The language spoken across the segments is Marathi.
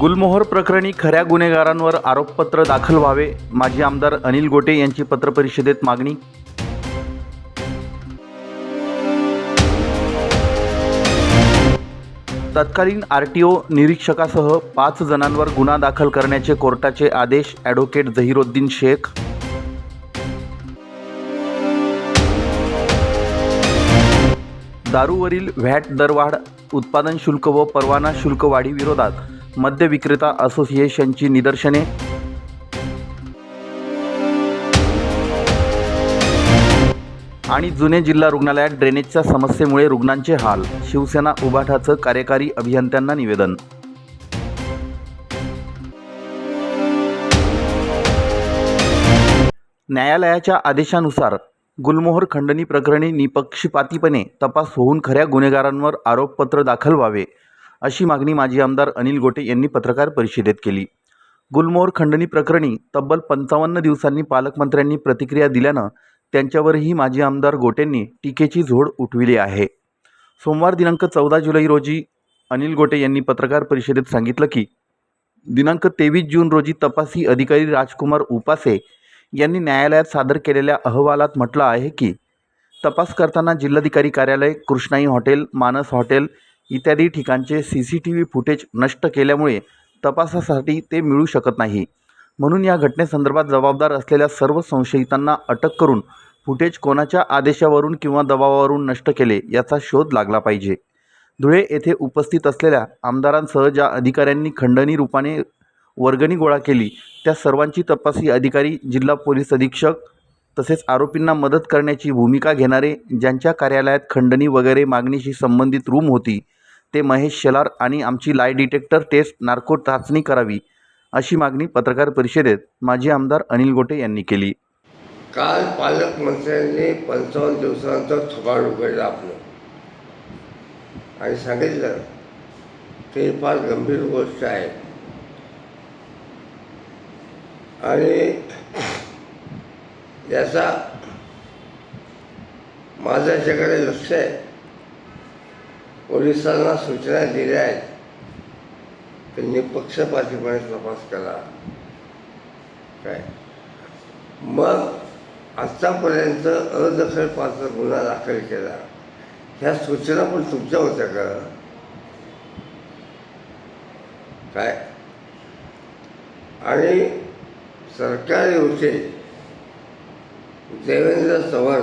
गुलमोहर प्रकरणी खऱ्या गुन्हेगारांवर आरोपपत्र दाखल व्हावे माजी आमदार अनिल गोटे यांची पत्रपरिषदेत मागणी. तत्कालीन आर टी ओ निरीक्षकासह पाच जणांवर गुन्हा दाखल करण्याचे कोर्टाचे आदेश ॲडव्होकेट झहिरुद्दीन शेख. दारूवरील व्हॅट दरवाढ उत्पादन शुल्क व परवाना शुल्क वाढीविरोधात मद्य विक्रेता असोसिएशनची निदर्शने. आणि जुने जिल्हा रुग्णालयात ड्रेनेजच्या समस्येमुळे रुग्णांचे हाल. शिवसेना उभाठाचं कार्यकारी अभियंत्यांना निवेदन. न्यायालयाच्या आदेशानुसार गुलमोहर खंडणी प्रकरणी निपक्षपातीपणे तपास होऊन खऱ्या गुन्हेगारांवर आरोपपत्र दाखल व्हावे. अशी मागणी माजी आमदार अनिल गोटे यांनी पत्रकार परिषदेत केली. गुलमोहर खंडणी प्रकरणी तब्बल पंचावन्न दिवसांनी पालकमंत्र्यांनी प्रतिक्रिया दिल्यानं त्यांच्यावरही माजी आमदार गोटेंनी टीकेची झोड उठविली आहे. सोमवार दिनांक चौदा जुलै रोजी अनिल गोटे यांनी पत्रकार परिषदेत सांगितलं की दिनांक तेवीस जून रोजी तपासी अधिकारी राजकुमार उपासे यांनी न्यायालयात सादर केलेल्या अहवालात म्हटलं आहे की तपास करताना जिल्हाधिकारी कार्यालय कृष्णाई हॉटेल मानस हॉटेल इत्यादी ठिकाणचे C C T V footage नष्ट केल्यामुळे तपासासाठी ते मिळू शकत नाही. म्हणून या घटनेसंदर्भात जबाबदार असलेल्या सर्व संशयितांना अटक करून फुटेज कोणाच्या आदेशावरून किंवा दबावावरून नष्ट केले याचा शोध लागला पाहिजे. धुळे येथे उपस्थित असलेल्या आमदारांसह ज्या अधिकाऱ्यांनी खंडणी रूपाने वर्गणी गोळा केली त्या सर्वांची तपासी अधिकारी जिल्हा पोलीस अधीक्षक तसेच आरोपींना मदत करण्याची भूमिका घेणारे ज्यांच्या कार्यालयात खंडणी वगैरे मागणीशी संबंधित रूम होती ते महेश शेलार आणि आमची लाय डिटेक्टर टेस्ट नार्को चाचणी करावी अशी मागणी पत्रकार परिषदेत माजी आमदार अनिल गोटे यांनी केली. काल पालकमंत्र्यांनी पंचावन्न दिवसानंतर थोबाड उघडलं आपलं. आणि सांगितलं ते फार गंभीर गोष्ट आहे. आणि याचा माझं याच्याकडे लक्ष आहे. पोलिसांना सूचना दिल्या आहेत. त्यांनी पक्षपातीपणे तपास केला. काय? मग आत्तापर्यंत अदखलपात्र गुन्हा दाखल केला. ह्या सूचना पण तुमच्या होत्या का? काय? आणि सरकारी होते देवेंद्र चव्हाण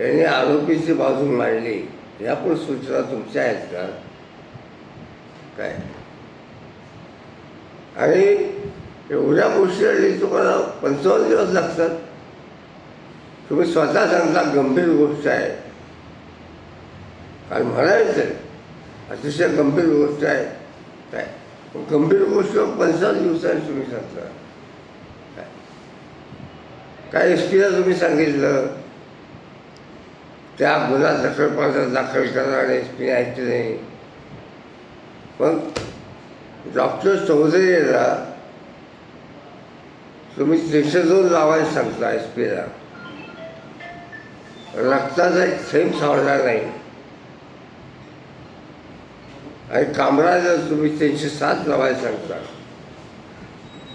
यांनी आरोपीची बाजू मांडली. या पण सूचना तुमच्या आहेत का? काय? आणि एवढ्या गोष्टी तुम्हाला पंचावन्न दिवस लागतात. तुम्ही स्वतः सांगता गंभीर गोष्ट आहे. कारण म्हणायचं अतिशय गंभीर गोष्ट आहे. काय? गंभीर गोष्ट पंचावन्न दिवसांनी तुम्ही सांगता. काय? काय एस पीला तुम्ही सांगितलं? त्या गुन्हा दखलपात्र दाखल करणारे आणि एस पीने ऐकले नाही. पण डॉक्टर चौधरीला तुम्ही तीनशे दोन लावायला सांगता एस पीला रक्ताचा एक थेंब सावरणार नाही. आणि कामराला तुम्ही तीनशे सात लावायला सांगता.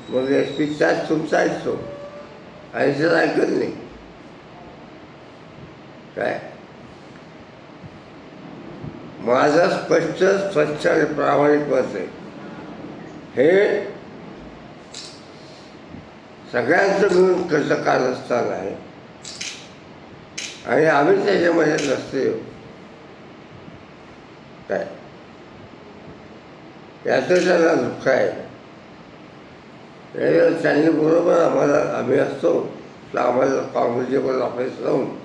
मग एस पी त्याच तुमचा ऐकतो ऐंशीच ऐकत नाही. काय? माझा स्पष्ट स्वच्छ आणि प्रामाणिक मत आहे. हे सगळ्यांचं मिळून कसं कारस्थान आहे. आणि आम्ही त्याच्यामध्ये नसते. काय? याचं त्यांना दुःख आहे. त्यांनी बरोबर आम्हाला आम्ही असतो तर आम्हाला काँग्रेसचे ऑफिस लावून.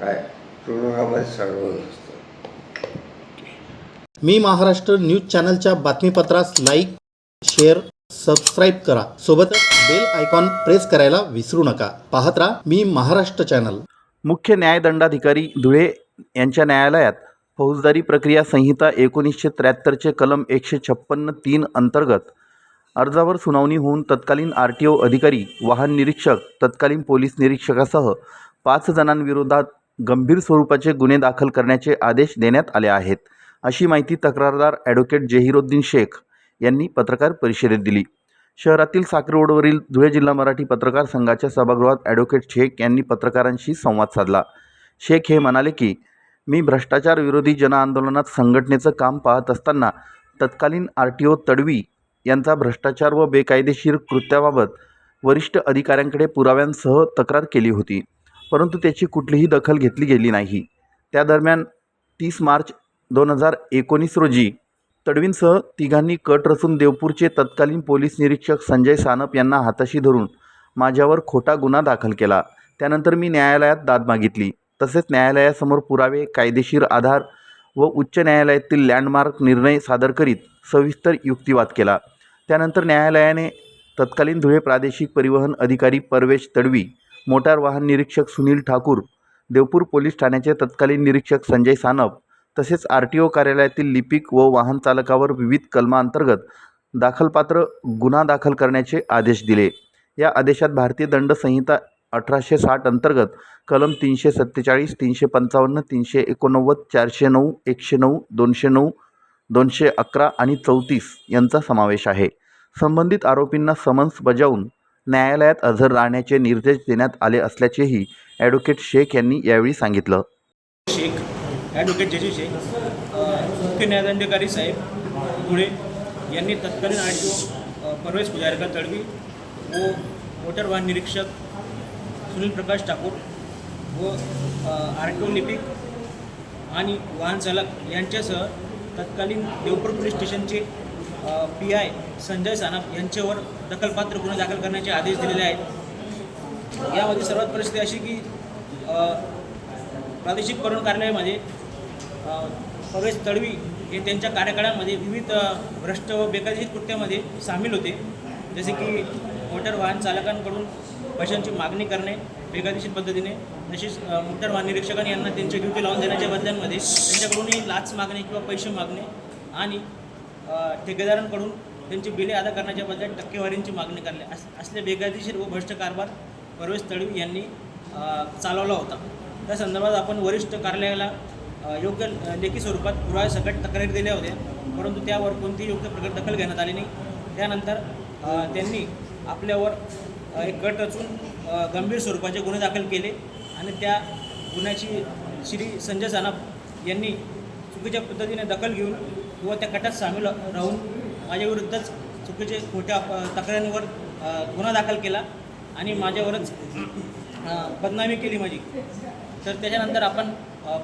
काय? तुरुंगामध्ये असतं. मी महाराष्ट्र न्यूज चॅनलच्या बातमीपत्रास लाईक शेअर सबस्क्राईब करा. सोबतच बेल आयकॉन प्रेस करायला विसरू नका. पाहत राहा मी महाराष्ट्र चॅनल. मुख्य न्यायदंडाधिकारी धुळे यांच्या न्यायालयात फौजदारी प्रक्रिया संहिता एकोणीसशे त्र्याहत्तरचे कलम एकशे छप्पन्न तीन अंतर्गत अर्जावर सुनावणी होऊन तत्कालीन आर टी ओ अधिकारी वाहन निरीक्षक तत्कालीन पोलीस निरीक्षकासह पाच जणांविरोधात गंभीर स्वरूपाचे गुन्हे दाखल करण्याचे आदेश देण्यात आले आहेत. अशी माहिती तक्रारदार ॲडव्होकेट जेहिरुद्दीन शेख यांनी पत्रकार परिषदेत दिली. शहरातील साक्री रोडवरील धुळे जिल्हा मराठी पत्रकार संघाच्या सभागृहात ॲडव्होकेट शेख यांनी पत्रकारांशी संवाद साधला. शेख हे म्हणाले की मी भ्रष्टाचार विरोधी जनआंदोलनात संघटनेचं काम पाहत असताना तत्कालीन आर टी ओ तडवी यांचा भ्रष्टाचार व बेकायदेशीर कृत्याबाबत वरिष्ठ अधिकाऱ्यांकडे पुराव्यांसह तक्रार केली होती. परंतु त्याची कुठलीही दखल घेतली गेली नाही. त्या दरम्यान तीस मार्च दोन हजार एकोणीस रोजी तडवींसह तिघांनी कट रचून देवपूरचे तत्कालीन पोलीस निरीक्षक संजय सानप यांना हाताशी धरून माझ्यावर खोटा गुन्हा दाखल केला. त्यानंतर मी न्यायालयात दाद मागितली. तसेच न्यायालयासमोर पुरावे कायदेशीर आधार व उच्च न्यायालयातील लँडमार्क निर्णय सादर करीत सविस्तर युक्तिवाद केला. त्यानंतर न्यायालयाने तत्कालीन धुळे प्रादेशिक परिवहन अधिकारी परवेश तडवी मोटार वाहन निरीक्षक सुनील ठाकूर देवपूर पोलीस ठाण्याचे तत्कालीन निरीक्षक संजय सानप तसेच आर टी ओ कार्यालयातील लिपिक व वाहन चालकावर विविध कलमांतर्गत दाखलपात्र गुन्हा दाखल करण्याचे आदेश दिले. या आदेशात भारतीय दंड संहिता अठराशे साठ अंतर्गत कलम तीनशे सत्तेचाळीस तीनशे पंचावन्न तीनशे एकोणनव्वद चारशे नऊ एकशे नऊ दोनशे नऊ दोनशे अकरा आणि चौतीस यांचा समावेश आहे. संबंधित आरोपींना समन्स बजावून न्यायालयात हजर राहण्याचे निर्देश देण्यात आले असल्याचेही ॲडव्होकेट शेख यांनी यावेळी सांगितलं. शेख ॲडव्होकेट जेजू शेख मुख्य न्यायदंडाधिकारी साहेब गुळे यांनी तत्कालीन आर टी परवेश पुजारकर तडवी व मोटर वाहन निरीक्षक सुनील प्रकाश ठाकूर व आर टी ओ लिपिक आणि वाहन चालक यांच्यासह तत्कालीन देवपूर पोलीस स्टेशनचे पी आय संजय सानप यांच्यावर दखलपात्र गुन्हा दाखल करण्याचे आदेश दिलेले आहेत. यामध्ये सर्वात परिस्थिती अशी की प्रादेशिक परवान कार्यालयामध्ये प्रवेश तडवी हे त्यांच्या कार्यकाळामध्ये विविध भ्रष्ट व बेकायदेशीर कृत्यामध्ये सामील होते. जसे की मोटर वाहन चालकांकडून पैशांची मागणी करणे बेकायदेशीर पद्धतीने तसेच मोटर वाहन निरीक्षकांनी यांना त्यांची ड्युटी लावून देण्याच्या बदल्यांमध्ये त्यांच्याकडूनही लाच मागणे किंवा पैसे मागणे आणि ठेकेदारांकडून त्यांची बिले अदा करण्याच्या बदल्यात टक्केवारींची मागणी करणे अस असले बेकायदेशीर व भ्रष्ट कारभार परवेश तळवी यांनी चालवला होता. त्या संदर्भात आपण वरिष्ठ कार्यालयाला योग्य लेखी स्वरूपात पुराव्यासकट तक्रारी दिल्या होत्या. परंतु त्यावर कोणतीही योग्य प्रकार दखल घेण्यात आली नाही. त्यानंतर त्यांनी आपल्यावर एक गट रचून गंभीर स्वरूपाचे गुन्हे दाखल केले आणि त्या गुन्ह्याची श्री संजय सानप यांनी चुकीच्या पद्धतीने दखल घेऊन किंवा त्या गटात सामील राहून माझ्याविरुद्धच चुकीचे खोट्या तक्रारींवर गुन्हा दाखल केला आणि माझ्यावरच बदनामी केली माझी. तर त्याच्यानंतर आपण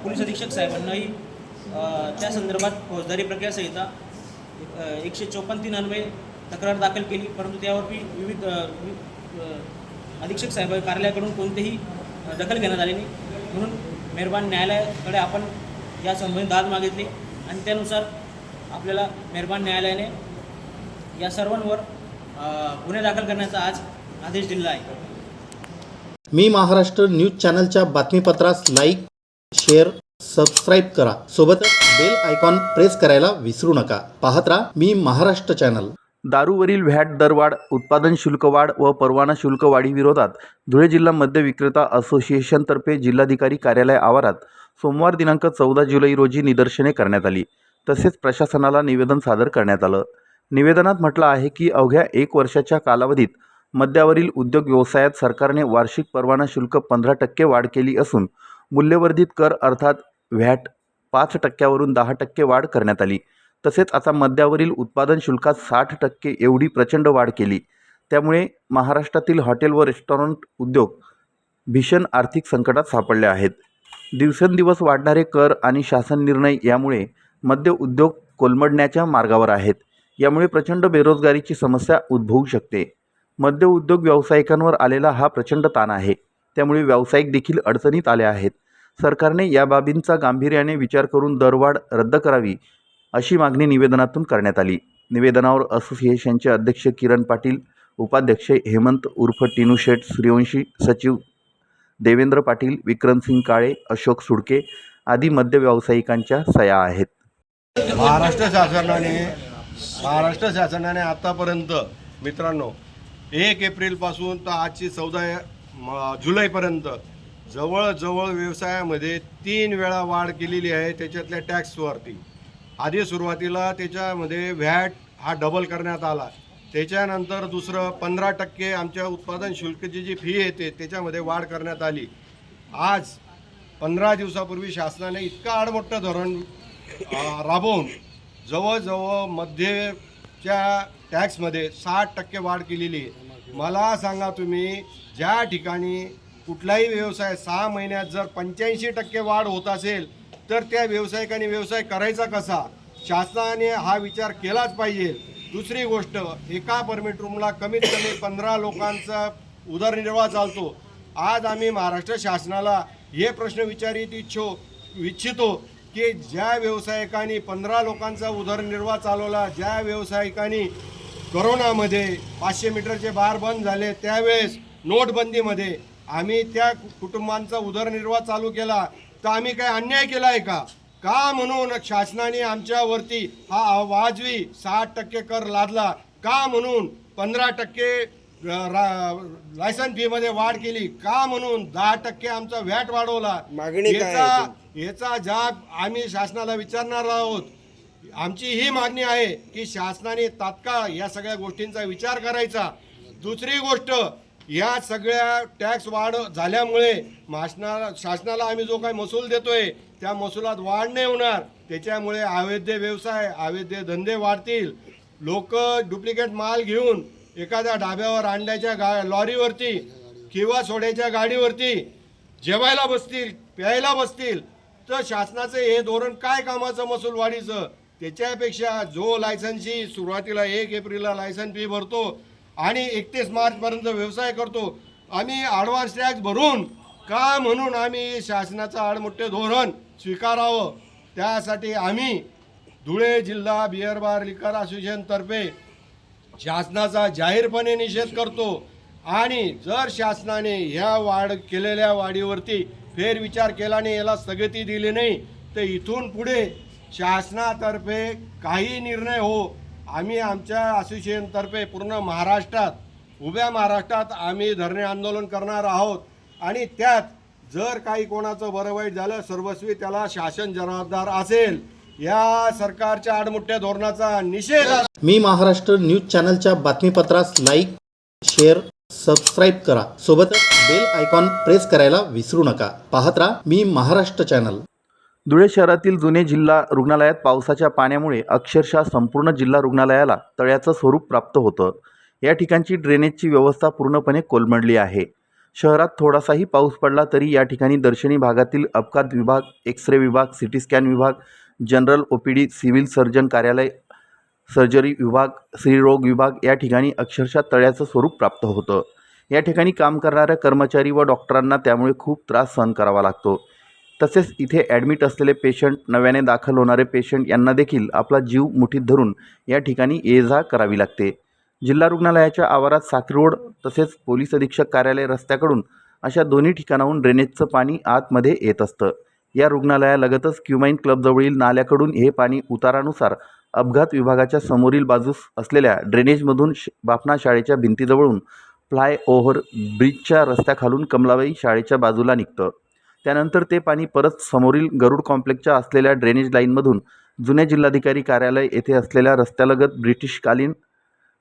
पोलीस अधीक्षक साहेबांनाही त्या संदर्भात फौजदारी प्रक्रिया संहिता एकशे चोपन्न तीन अन्वये तक्रार दाखल केली. परंतु त्यावर मी विविध अधीक्षक साहेब कार्यालयाकडून कोणतेही दखल घेण्यात आली नाही. म्हणून मेहरबान न्यायालयाकडे आपण या संबंधी दाद मागितली आणि त्यानुसार आपल्याला मेहरबान न्यायालयाने या सर्वांवर गुन्हे दाखल करण्याचा आज आदेश दिलेला आहे. मी महाराष्ट्र न्यूज चॅनलच्या बातमीपत्रास लाईक शेअर सबस्क्राईब करा. सोबतच बेल आयकॉन प्रेस करायला विसरू नका. पाहत राहा मी महाराष्ट्र चॅनल. दारूवरील व्हॅट दरवाढ उत्पादन शुल्क वाढ व परवाना शुल्क वाढीविरोधात धुळे जिल्हा मद्य विक्रेता असोसिएशनतर्फे जिल्हाधिकारी कार्यालय आवारात सोमवार दिनांक चौदा जुलै रोजी निदर्शने करण्यात आली. तसेच प्रशासनाला निवेदन सादर करण्यात आलं. निवेदनात म्हटलं आहे की अवघ्या एक वर्षाच्या कालावधीत मद्यावरील उद्योग व्यवसायात सरकारने वार्षिक परवाना शुल्क पंधरा टक्के वाढ केली असून मूल्यवर्धित कर अर्थात व्हॅट पाच टक्क्यावरून दहा टक्के वाढ करण्यात आली. तसेच आता मद्यावरील उत्पादन शुल्कात साठ टक्के एवढी प्रचंड वाढ केली. त्यामुळे महाराष्ट्रातील हॉटेल व रेस्टॉरंट उद्योग भीषण आर्थिक संकटात सापडले आहेत. दिवसेंदिवस वाढणारे कर आणि शासन निर्णय यामुळे मद्य उद्योग कोलमडण्याच्या मार्गावर आहेत. यामुळे प्रचंड बेरोजगारीची समस्या उद्भवू शकते. मद्य उद्योग व्यावसायिकांवर आलेला हा प्रचंड ताण आहे. त्यामुळे व्यावसायिक देखील अडचणीत आले आहेत. सरकारने या बाबींचा गांभीर्याने विचार करून दरवाढ रद्द करावी अशी मागणी निवेदनातून करण्यात आली. निवेदनावर असोसिएशनचे अध्यक्ष किरण पाटील उपाध्यक्ष हेमंत उर्फ टिनू शेठ सूर्यवंशी सचिव देवेंद्र पाटील विक्रमसिंग काळे अशोक सुडके आदी मद्य व्यावसायिकांच्या सया आहेत. महाराष्ट्र शासनाने महाराष्ट्र शासनाने आतापर्यंत मित्रांनो एक एप्रिलपासून तर आजची चौदा म- जुलैपर्यंत जवळजवळ व्यवसायामध्ये तीन वेळा वाढ केलेली आहे त्याच्यातल्या टॅक्सवरती. आधी सुरुवातीला त्याच्यामध्ये व्हॅट हा डबल करण्यात आला. त्याच्यानंतर दुसरं पंधरा टक्के आमच्या उत्पादन शुल्कची जी फी येते त्याच्यामध्ये वाढ करण्यात आली. आज पंधरा दिवसापूर्वी शासनाने इतकं आडमोठं धोरण राबवून जवळजवळ मध्यच्या टॅक्समध्ये साठ टक्के वाढ केलेली आहे. मला सांगा तुम्ही ज्या ठिकाणी कुठलाही व्यवसाय सहा महिन्यात जर पंच्याऐंशी टक्के वाढ होत असेल तर त्या व्यावसायिकाने व्यवसाय करायचा कसा? शासनाने हा विचार केलाच पाहिजे. दुसरी गोष्ट एका परमिट रूमला कमीत कमी पंधरा लोकांचा उदरनिर्वाह चालतो. आज आम्ही महाराष्ट्र शासनाला हे प्रश्न विचारित इच्छो इच्छितो की ज्या व्यावसायिकांनी पंधरा लोकांचा उदरनिर्वाह चालवला ज्या व्यावसायिकांनी करोनामध्ये पाचशे मीटरचे बार बंद झाले त्यावेळेस नोटबंदीमध्ये आम्ही त्या कुटुंबांचा उदरनिर्वाह चालू केला. तर आम्ही काय अन्याय केला आहे का? का म्हणून शासनाने आमच्यावरती हा वाजवी साठ टक्के कर लादला? का म्हणून पंधरा टक्के लायसन फी मध्ये वाढ केली. का म्हणून? दहा टक्के आमचा व्हॅट वाढवला. मागणी काय आहे याचा जाब आम्ही शासनाला विचारणार आहोत. आमची ही मागणी आहे की शासनाने तात्काळ या सगळ्या गोष्टींचा विचार करायचा. दुसरी गोष्ट या सगळ्या टॅक्स वाढ झाल्यामुळे शासनाला शासनाला आम्ही जो काही महसूल देतोय त्या महसुलात वाढ नाही होणार. त्याच्यामुळे अवैध व्यवसाय अवैध धंदे वाढतील. लोक डुप्लिकेट माल घेऊन एखाद्या ढाब्यावर आणण्याच्या गा लॉरीवरती किंवा सोड्याच्या गाडीवरती जेवायला बसतील प्यायला बसतील तर शासनाचं हे धोरण काय कामाचं महसूल वाढीचं? त्याच्यापेक्षा जो लायसन्सची सुरुवातीला एक एप्रिलला लायसन फी भरतो आणि एकतीस मार्चपर्यंत व्यवसाय करतो आम्ही ॲडव्हान्स टॅक्स भरून का म्हणून आम्ही शासनाचं आडमोठे धोरण स्वीकारावं? त्यासाठी आम्ही धुळे जिल्हा बिअर बार लिकर असोसिएशनतर्फे शासनाचा जाहीरपणे निषेध करतो. आणि जर शासनाने ह्या वाढ केलेल्या वाढीवरती फेरविचार केला आणि याला स्थगिती दिली नाही तर इथून पुढे शासनातर्फे काही निर्णय हो. आम्ही आमच्या असोसिएशनतर्फे पूर्ण महाराष्ट्रात उभ्या महाराष्ट्रात आम्ही धरणे आंदोलन करणार आहोत. आणि त्यात जर काही कोणाचं बरं वाईट झालं सर्वस्वी त्याला शासन जबाबदार असेल. या सरकारच्या आडमुठ्या धोरणाचा निषेध मी महाराष्ट्र न्यूज चॅनलच्या बातमीपत्रास लाईक शेअर सबस्क्राईब करा. सोबतच बेल आयकॉन प्रेस करायला विसरू नका. पाहत राहा मी महाराष्ट्र चॅनल. धुळे शहरातील जुने जिल्हा रुग्णालयात पावसाच्या पाण्यामुळे अक्षरशः संपूर्ण जिल्हा रुग्णालयाला तळ्याचं स्वरूप प्राप्त होतं. या ठिकाणची ड्रेनेजची व्यवस्था पूर्णपणे कोलमडली आहे. शहरात थोडासाही पाऊस पडला तरी या ठिकाणी दर्शनी भागातील अपघात विभाग एक्स रे विभाग सी टी स्कॅन विभाग general O P D civil surgeon कार्यालय सर्जरी विभाग स्त्रीरोग विभाग या ठिकाणी अक्षरशः तळ्याचं स्वरूप प्राप्त होतं. या ठिकाणी काम करणाऱ्या कर्मचारी व डॉक्टरांना त्यामुळे खूप त्रास सहन करावा लागतो. तसेच इथे ॲडमिट असलेले पेशंट नव्याने दाखल होणारे पेशंट यांना देखील आपला जीव मुठीत धरून या ठिकाणी ये जा करावी लागते. जिल्हा रुग्णालयाच्या आवारात साखरी रोड तसेच पोलीस अधीक्षक कार्यालय रस्त्याकडून अशा दोन्ही ठिकाणाहून ड्रेनेजचं पाणी आतमध्ये येत असतं. या रुग्णालयालगतच क्युमाइन क्लबजवळील नाल्याकडून हे पाणी उतारानुसार अपघात विभागाच्या समोरील बाजूस असलेल्या ड्रेनेजमधून श बाफना शाळेच्या भिंतीजवळून फ्लाय ओव्हर ब्रिजच्या रस्त्याखालून कमलाबाई शाळेच्या बाजूला निघतं. त्यानंतर ते पाणी परत समोरील गरुड कॉम्प्लेक्सच्या असलेल्या ड्रेनेज लाईनमधून जुन्या जिल्हाधिकारी कार्यालय येथे असलेल्या रस्त्यालगत ब्रिटिशकालीन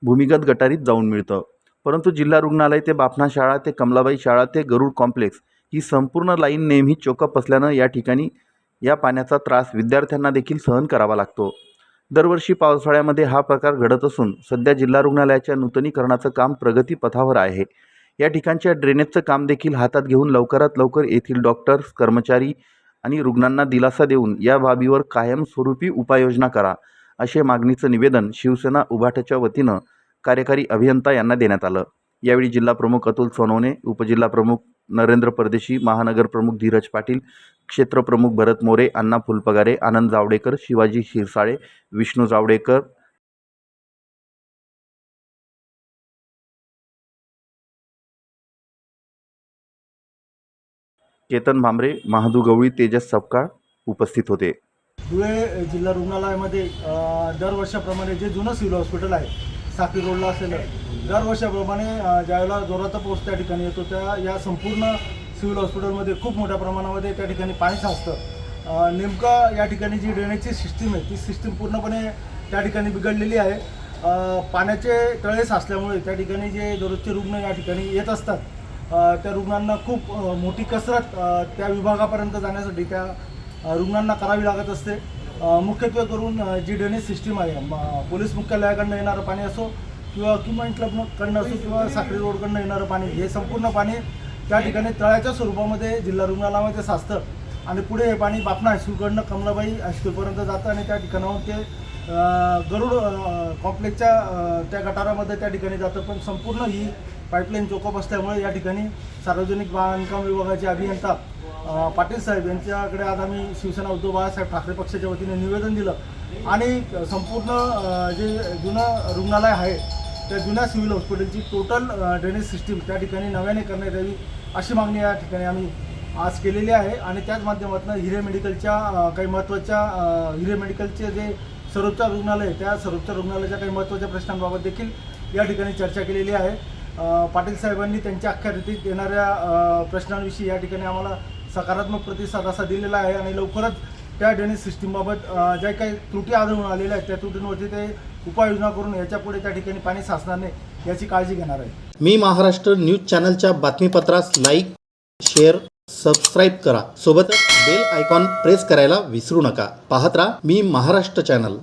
भूमिगत गटारीत जाऊन मिळतं. परंतु जिल्हा रुग्णालय ते बाफना शाळा ते कमलाबाई शाळा ते गरुड कॉम्प्लेक्स ही संपूर्ण लाईन नेहमी चोकअप असल्यानं या ठिकाणी या पाण्याचा त्रास विद्यार्थ्यांना देखील सहन करावा लागतो. दरवर्षी पावसाळ्यामध्ये हा प्रकार घडत असून सध्या जिल्हा रुग्णालयाच्या नूतनीकरणाचं काम प्रगतीपथावर आहे. या ठिकाणच्या ड्रेनेजचं काम देखील हातात घेऊन लवकरात लवकर येथील डॉक्टर्स कर्मचारी आणि रुग्णांना दिलासा देऊन या बाबीवर कायमस्वरूपी उपाययोजना करा असे मागणीचं निवेदन शिवसेना उभाट्याच्या वतीनं कार्यकारी अभियंता यांना देण्यात आलं. यावेळी जिल्हा प्रमुख अतुल सोनवणे उपजिल्हा प्रमुख नरेंद्र परदेशी महानगर प्रमुख धीरज पाटील क्षेत्रप्रमुख भरत मोरे अण्णा फुलपगारे आनंद जावडेकर शिवाजी शिरसाळे विष्णू जावडेकर. केतन भांबरे महादू गवळी तेजस सपकाळ उपस्थित होते. धुळे जिल्हा रुग्णालयामध्ये दरवर्षाप्रमाणे जे जुनं सिव्हिल हॉस्पिटल आहे साखरी रोडला असलेलं दरवर्षाप्रमाणे ज्यावेळेला जोराचा पोस्ट त्या ठिकाणी येतो त्या या संपूर्ण सिव्हिल हॉस्पिटलमध्ये खूप मोठ्या प्रमाणामध्ये त्या ठिकाणी पाणी साचतं नेमकं या ठिकाणी जी ड्रेनेजची सिस्टीम आहे ती सिस्टीम पूर्णपणे त्या ठिकाणी बिघडलेली आहे. पाण्याचे तळे असल्यामुळे त्या ठिकाणी जे दररोजचे रुग्ण या ठिकाणी येत असतात त्या रुग्णांना खूप मोठी कसरत त्या विभागापर्यंत जाण्यासाठी त्या रुग्णांना करावी लागत असते. मुख्यत्वे करून जी ड्रेनेज सिस्टीम आहे पोलीस मुख्यालयाकडनं येणारं पाणी असो किंवा किमान क्लबकडनं असो किंवा साखरी रोडकडनं येणारं पाणी हे संपूर्ण पाणी त्या ठिकाणी तळ्याच्या स्वरूपामध्ये जिल्हा रुग्णालयामध्ये साचतं. आणि पुढे हे पाणी बापना हायस्कूलकडनं कमलाबाई हायस्कूलपर्यंत जातं आणि त्या ठिकाणाहून ते गरुड कॉम्प्लेक्सच्या त्या गटारामध्ये त्या ठिकाणी जातं. पण संपूर्ण ही पाईपलाईन चोकअप असल्यामुळे या ठिकाणी सार्वजनिक बांधकाम विभागाचे अभियंता पाटील साहेब यांच्याकडे आज आम्ही शिवसेना उद्धव बाळासाहेब ठाकरे पक्षाच्या वतीने निवेदन दिलं. आणि संपूर्ण जे जुनं रुग्णालय आहे त्या जुन्या सिव्हिल हॉस्पिटलची टोटल ड्रेनेज सिस्टीम त्या ठिकाणी नव्याने करण्यात यावी. अशी मागणी या ठिकाणी आम्ही आज केलेली आहे आणि त्याच माध्यमातून हिरे मेडिकलच्या काही महत्त्वाच्या हिरे मेडिकलचे जे सर्वोच्च रुग्णालय त्या सर्वोच्च रुग्णालयाच्या काही महत्त्वाच्या प्रश्नांबाबत देखील या ठिकाणी चर्चा केलेली आहे. पाटील साहेबांनी त्यांच्या अख्ख्या रीतीत येणाऱ्या प्रश्नांविषयी या ठिकाणी आम्हाला सकारात्मक प्रतिसाद असा दिलेला आहे आणि लवकरच त्या ड्रेनेज सिस्टीमबाबत ज्या काही त्रुटी आढळून आलेल्या आहेत त्या त्रुटींवरती ते उपाययोजना करून याच्यापुढे त्या ठिकाणी पाणी साचणार नाही. याची काळजी घेणार आहे. मी महाराष्ट्र न्यूज चॅनलच्या बातमीपत्रास लाईक शेअर सबस्क्राईब करा. सोबतच बेल आयकॉन प्रेस करायला विसरू नका. पाहत राहा मी महाराष्ट्र चॅनल.